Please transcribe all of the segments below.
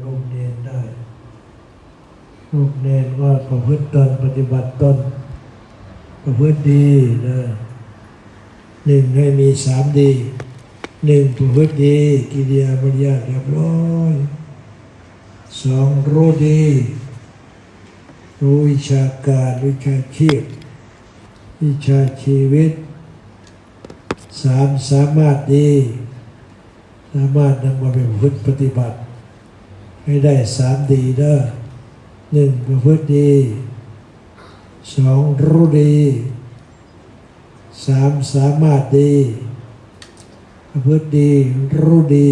ลูกเนนได้ ลูกเนนก็ประพฤติตนปฏิบัติตนประพฤติดีนะหนึ่งให้มีสามดีหนึ่งประพฤติดีกิริยามารยาเรียบร้อยสองรู้ดี รู้วิชาการวิชาชีพวิชาชีวิตสามสามารถดี สามารถนำมาเป็นพฤติปฏิบัติ ให้ได้สามดีเด้อหนึ่งประพฤติดีสองรู้ดีสามสามารถดีประพฤติดีรู้ดี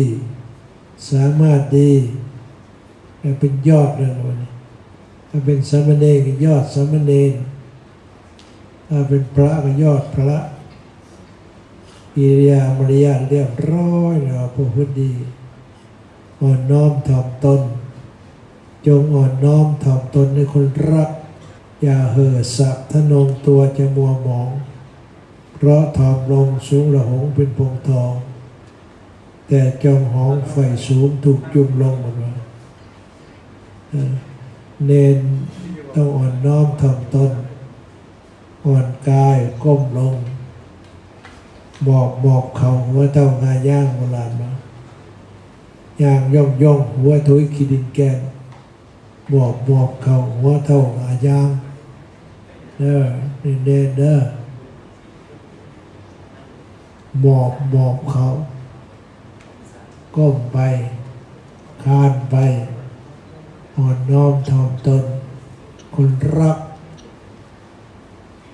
สามารถดีเป็นยอดเลยวันนี้ถ้าเป็นสามเณรก็ยอดสามเณรถ้าเป็นพระก็ยอดพระกิริยามารยาเรียบร้อยแล้วประพฤติดี อ่อนน้อมถ่อมตน จงอ่อนน้อมถ่อมตนในคนรัก อย่าเห่อสักทะนงตัวจะมัวหมอง เพราะถ่อมลงสูงละหงเป็นพวงทอง แต่จองหองไฟสูงถูกจุ่มลงหมดว่าเออเนนต้องอ่อนน้อมถ่อมตน อ่อนกายก้มลง บอกบอกเขาว่าเต้างาย่างโบราณมา ย่างย่องย่องหัวถุยขีดินแกนบอกบอกเขาหัวเท่าหายางเด้อเด่นเด่นเด้อบอกบอกเขาก้มไปคานไปอ่อนน้อมถ่อมตน คนรัก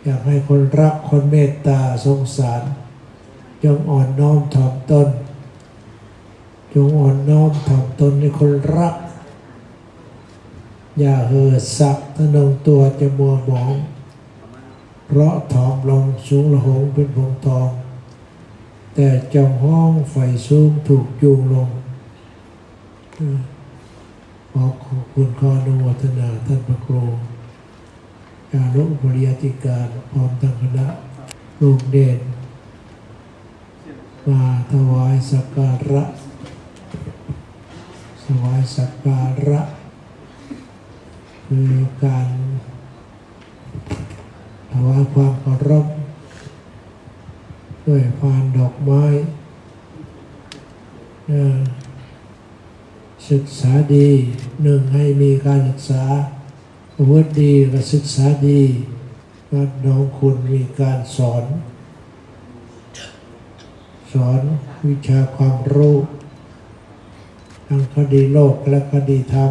อยากให้คนรักคนเมตตาสงสารจงอ่อนน้อมถ่อมตน จงอ่อนน้อมถ่อมตนในคนรัก อย่าเห่อสักทะนงตัวจะมัวหมอง เพราะถ่อมลงสูงละหงเป็นพงทอง แต่จองห้องไฟสูงถูกจูงลงขอขอบคุณข้อนุโมทนาท่านพระครูการอุปริยติการพร้อมทั้งคณะลูกเด่นมาถวายสักการะ ถวายสักการะคือการถวายความเคารพด้วยพานดอกไม้ศึกษาดีหนึ่งให้มีการศึกษาประพฤติดีก็ศึกษาดีวัดน้องคุณมีการสอน สอนวิชาความรู้ ทั้งคดีโลกและคดีธรรม